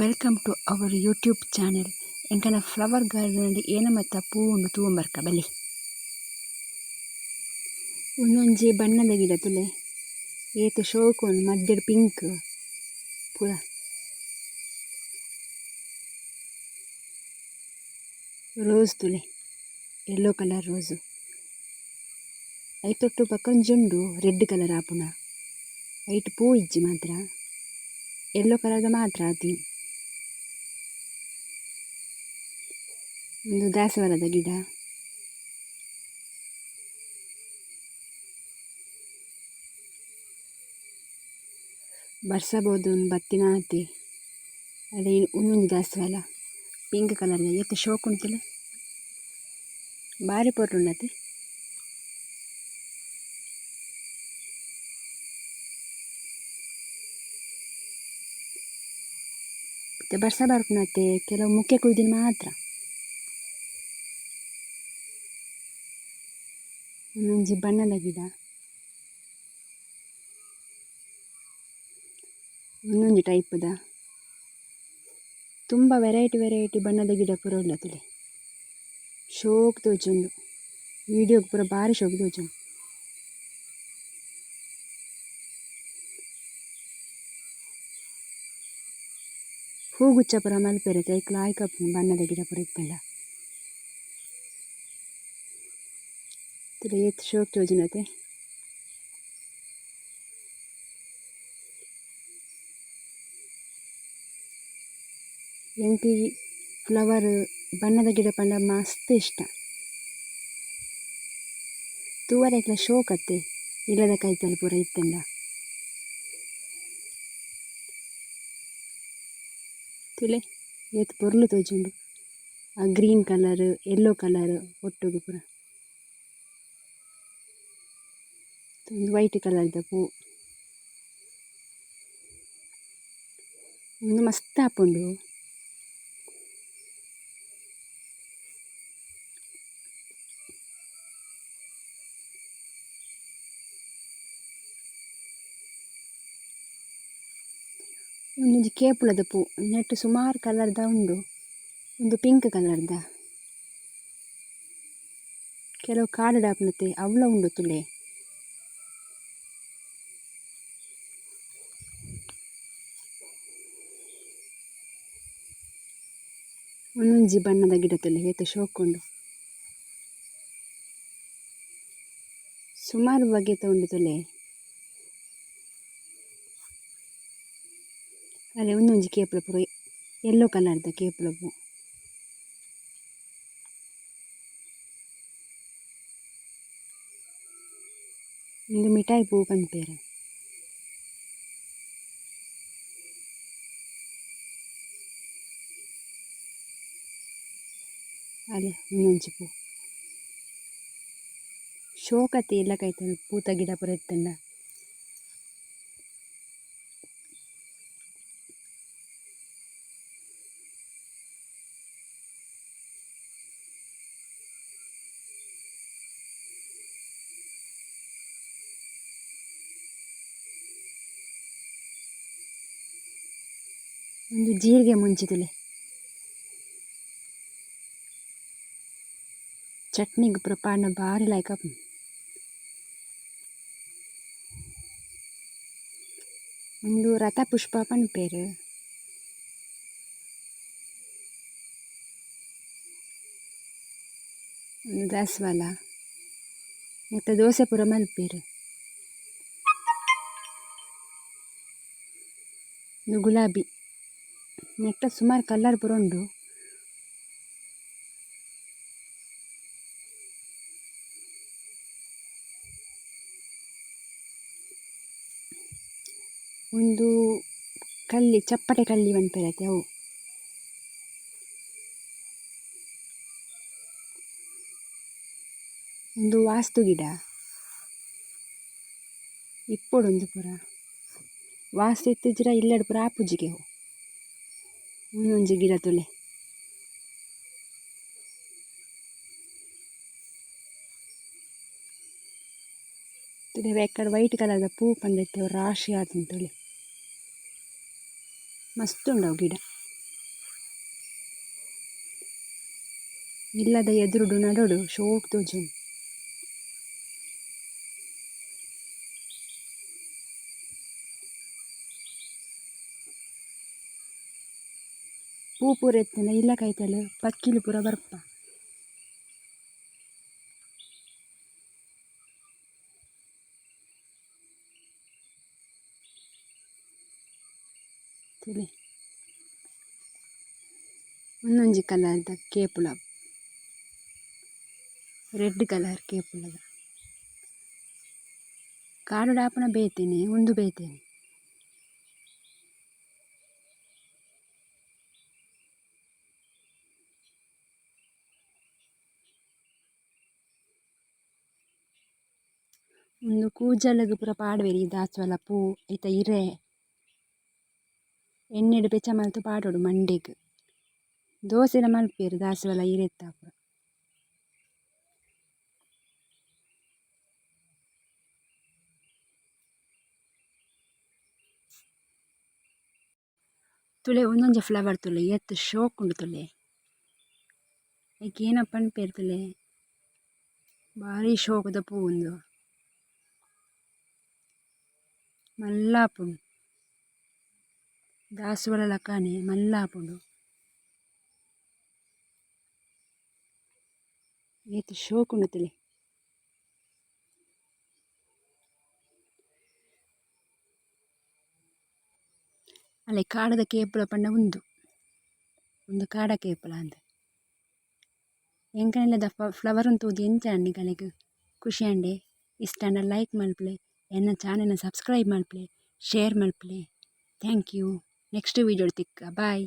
Welcome to our YouTube channel ಎಂಕನ flower garden ಏನ ಮತ್ತ ಪೂವುಂಡು ತೂವೊಂಬರ್ಕ ಬಲಿ ಉಂದೊಂಜಿ ಬಣ್ಣದ ಗಿಡ ತುಲೆ. ಏತ್ ಶೋಕು ಮಧ್ಯಡ್ ಪಿಂಕ್ ಪೂರ ರೋಸ್ ತುಲೆ. ಯೆಲ್ಲೋ ಕಲರ್ ರೋಸ್ ಐತೊಟ್ಟು ಪಕ್ಕೊಂಜುಂಡು ರೆಡ್ ಕಲರ್ ಆಪುನ ಐಟ್ ಪೂ ಇಜ್ಜಿ ಮಾತ್ರ. ಯೆಲ್ಲೋ ಕಲರ್ದ ಮಾತ್ರ ಆತಿ. ಒಂದು ದಾಸವಾಳದ ಗಿಡ. ಒಂದು ಬತ್ತಿನ ಆತಿ ಅದೇ ಇನ್ನೊಂದು ದಾಸವಾಳ. ಪಿಂಕ್ ಕಲರ್ನ ಎತ್ತು ಶೋಕ್ ಉಂಟಲ್ಲ? ಬಾರಿ ಪೊರ್ಲು ಉಂಡತಿ ಮತ್ತೆ ಬರ್ಸ ಬರ್ಪುನತ್ತೆ ಕೆಲವು ಮುಖ್ಯ ಕುಯ್ದಿನ ಮಾತ್ರ. ಒಂದೊಂಜಿ ಬಣ್ಣದ ಗಿಡ. ಒಂದೊಂಜಿ ಟೈಪ್ದ. ತುಂಬ ವೆರೈಟಿ ವೆರೈಟಿ ಬಣ್ಣದ ಗಿಡ ಪೂರ ಉಳ್ಳತುಲೆ ಶೋಕ್ ತೋಜುಂಡು ವೀಡಿಯೋಗ್ ಪೂರ ಭಾರಿ ಶೋಕ್ ತೋಜುಂಡು ಹೂಗುಚ್ಚ ಪೂರ ಮಲ್ಪೆರೆ ಐಕ್ಲ ಆಯ್ಕಪ್ಪುಂಡು ಬಣ್ಣದ ಗಿಡ ಪೂರ ಇಪ್ಪಂಡ ತಿರುಗಿ ಶೋಕ್ ತೋಜುನತೆ ಎಂಕ್ ಫ್ಲವರ್ ಬಣ್ಣದ ಗಿಡ ಪಂಡ ಮಸ್ತ್ ಇಷ್ಟ. ತೂವರೆಗ್ಲ ಶೋಕ್ ಅತ್ತೆ ಇಲ್ಲದ ಕೈತಲ್ ಪೂರ ಇತ್ತಂಡ. ತುಲೆ, ಏತ್ ಪೊರ್ಲು ತೋಜುಂಡು ಆ ಗ್ರೀನ್ ಕಲರ್, ಎಲ್ಲೋ ಕಲರ್, ಒಟ್ಟುಗು ಪೂರ. ಒಂದು ವೈಟ್ ಕಲರ್ದ ಪೂ ಒಂದು ಮಸ್ತ್ ಆಪುಂಡು ಒಂದೊಂದು ಕೇಪುಳದ ಪೂ ನೆಟ್ ಸುಮಾರು ಕಲರ್ದ ಉಂಡು. ಒಂದು ಪಿಂಕ್ ಕಲರ್ದ. ಕೆಲವು ಕಾಡು ಡಾಪ್ನತೆ ಅವಳ ಉಂಡು ತುಲೆ. ಒಂದೊಂಜಿ ಬಣ್ಣದ ಗಿಡದಲ್ಲಿ ಏತು ಶೋಕೊಂಡು ಸುಮಾರು ಬಗೆ ಉಂಡು ತೊಲೆ ಅಲ್ಲೇ ಒಂದೊಂಜಿ ಕೇಪಲ ಪೂರ ಎಲ್ಲೋ ಕಲರ್ದ ಕೇಪಲ ಪೂ ಒಂದು ಮಿಠಾಯಿ ಪೂ ಪನ್ಪೆರ್ ಅಲ್ಲೇ ಒಂದೊಂಜಿ ಪೂ ಶೋಕತೆ ಎಲ್ಲ ಕೈತಲ್ ಪೂತ ಗಿಡ ಪುರ ಇತ್ತಂಡ ಒಂದು ಜೀರಿಗೆ ಮುಂಚಿತುಲೆ. ಚಟ್ನಿಗ್ ಪೂರ ಭಾರಿ ಬಾರಿ ಲೈಕ್ ಆಪುಂಡು ಒಂದು ರಥಪುಷ್ಪ ಪನ್ಪೆರ್ ಒಂದು ದಾಸವಾಲ ಮತ್ತು ದೋಸೆ ಪೂರ. ಮಲ್ಪೆರ್ ಒಂದು ಗುಲಾಬಿ. ನೆಟ್ಟ ಸುಮಾರು ಕಲರ್ ಪೂರ ಉಂಡು ಒಂದು ಕಲ್ಲಿ, ಚಪ್ಪಟೆ ಕಲ್ಲಿ ಪನ್ಪೆರತೆ ಅವು. ಒಂದು ವಾಸ್ತು ಗಿಡ. ಇಪ್ಪೊಡೊಂದು ಪುರ. ವಾಸ್ತು ಇತ್ತೀಚಿರ ಇಲ್ಲಡ್ ಪೂರ ಆಪುಜಿಗೆ ಅವು ಒಂದೊಂಜಿ ಗಿಡ ತುಳೆ. ತುಳೆ ಎಕ್ಕಡ ವೈಟ್ ಕಲರ್ದ ಪೂ ಪಂಡತೆ ರಾಶಿ ಆತುಂಡು ತುಲೆ ಮಸ್ತುಂಡವು ಗಿಡ. ಇಲ್ಲದ ಎದುರುಡು ನಡುಡು ಶೋಕ್ ತೋಜುಂಡು ಪೂ ಪೂರ ಎತ್ತನ ಇಲ್ಲ ಕೈತಲು ಪಕ್ಕಿಲು ಪೂರ ಬರ್ಪ. ತುಲೆ ಒಂದೊಂಜಿ ಕಲರ್ದ ಕೇಪುಲ ರೆಡ್ ಕಲರ್ ಕೇಪುಲದ ಕಾಡು ಡಾಪನ ಬೇತೇನೆ, ಒಂದು ಬೇತೇನೆ. ಒಂದು ಕೂಜಲಗ್ ಪೂರ ಪಾಡ್ವೆರ್ ಈ ದಾಸವಾಳ ಪೂ ಐತ ಇರೆ. ಎಣ್ಣೆಡ್ ಬೆಚ್ಚ ಮಲ್ತ್ ಪಾಡೊಡು ಮಂಡೆಗ್ ದೋಸೆಲ ಮಲ್ಪೆರ್ ದಾಸವಾಳ ಇರೆತ್ತ ಪೂರ ತುಲೆ ಒಂದೊಂಜಿ ಫ್ಲವರ್ ತುಲೆ ಎತ್ತು ಶೋಕ್ ಉಂಡು ತುಲೆ ಐಕ್ ಏನಪ್ಪ ಪನ್ಪೆರ್ ತುಲೆ ಬಾರಿ ಶೋಕುದ ಪೂ ಉಂದು ಮಲ್ಲಾಪುಂಡು ದಾಸವಾಳ ಲಕಾನೆ ಮಲ್ಲಾಪುಂಡು ಏತ್ ಶೋಕ್ ಉಂಡು ತುಲೆ ಅಲೆ ಕಾಡದ ಕೇಪುಳ ಪಂಡ ಉಂದು ಉಂದು ಕಾಡ ಕೇಪುಳ ಅಂದ್ ಎಂಕಲೆದ ಫ್ಲವರ್ ತೂದು ಎಂಚ ನಿಕಲೆಗ್ ಖುಷಿ ಆಂಡೆ ಇಷ್ಟ ಆಂಡ ಲೈಕ್ ಮಲ್ಪಲೆ ಎನ್ನ ಚಾನೆಲ್ನ ಸಬ್ಸ್ಕ್ರೈಬ್ ಮಲ್ಪಲೆ share ಮಲ್ಪಲೆ thank you next ವೀಡಿಯೋಡ್ ತಿಕ್ಕ bye